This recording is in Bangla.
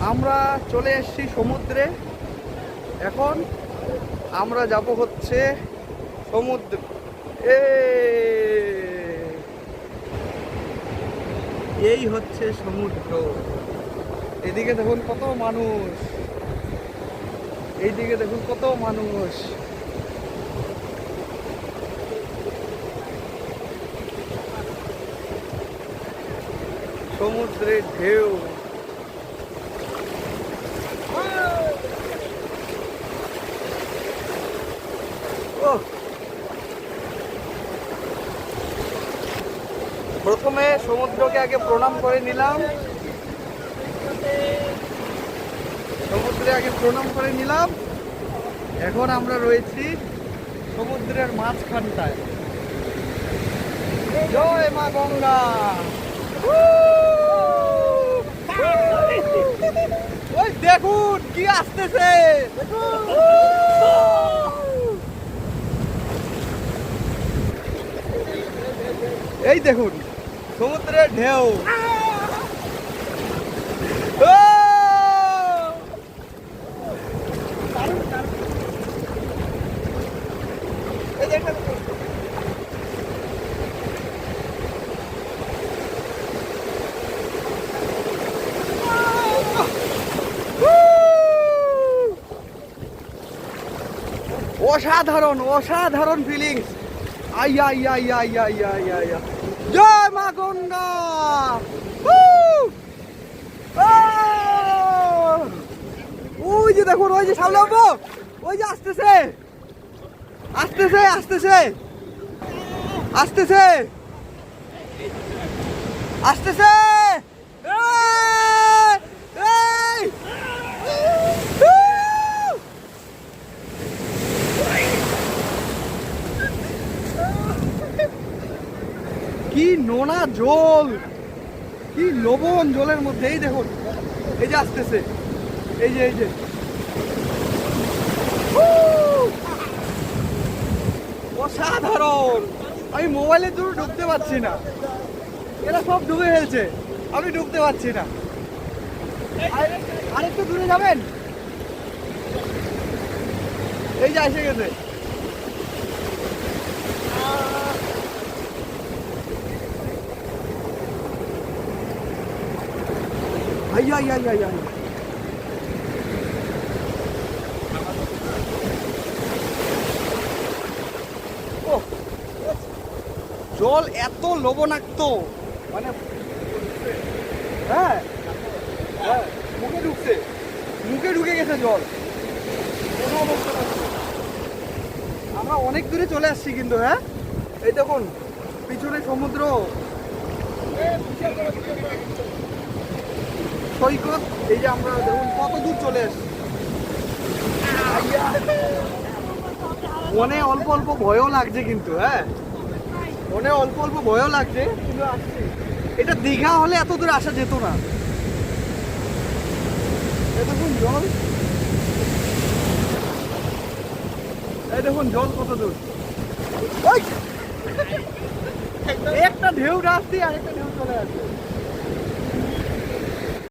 আমরা চলে এসেছি সমুদ্রে। এখন আমরা যাব হচ্ছে সমুদ্র এ এই হচ্ছে সমুদ্র। এদিকে দেখুন কত মানুষ। এইদিকে দেখুন কত মানুষ। সমুদ্রের ঢেউ। প্রথমে সমুদ্রকে আগে প্রণাম করে নিলাম। সমুদ্রে আগে প্রণাম করে নিলাম। এখন আমরা রয়েছি সমুদ্রের মাঝখানটায়। জয় মা গঙ্গা। ওই দেখুন কি আসতেছে। এই দেখুন সমুদ্রের ঢেউ। অসাধারণ অসাধারণ ফিলিংস আইয়া আইয়া আইয়া আইয়া আইয়া আইয়া জয় মা গঙ্গা। ওই যে দেখুন ওই যে সামনে আব্বু, ওই যে আসতেছে। আসতেছে আসতেছে। আসতেছে। আসতেছে এই! এই! Woo! কি নোনা জল, কি লবণ জলের মধ্যে, এই দেখুন, এই যে আসতেছে, এই যে এই যে! অসাধারণ! আমি মোবাইলের দূরে ঢুকতে পারছি না। এরা সব ডুবে ফেলছে, আমি ঢুকতে পারছি না। আর- আরেকটু দূরে যাবেন? এই যে এসে গেছে। আই আই আই ওহ, জল এত লবণাক্ত। মানে হ্যাঁ। হ্যাঁ মুখে ঢুকছে। মুখে ঢুকে গেছে জল। আমরা অনেক দূরে চলে আসছি কিন্তু হ্যাঁ? এই দেখুন পিছনে সমুদ্র। সৈকত, এই যে আমরা দেখুন কত দূর চলে এসছি। মনে অল্প অল্প ভয়ও লাগছে কিন্তু হ্যাঁ? মনে অল্প অল্প ভয়ও লাগছে, কিন্তু আসছি। এটা দীঘা হলে এত দূর আসা যেত না। দেখুন জল। এই দেখুন জল কত দূর। একটা ঢেউ আসছি আর একটা ঢেউ চলে আসছে।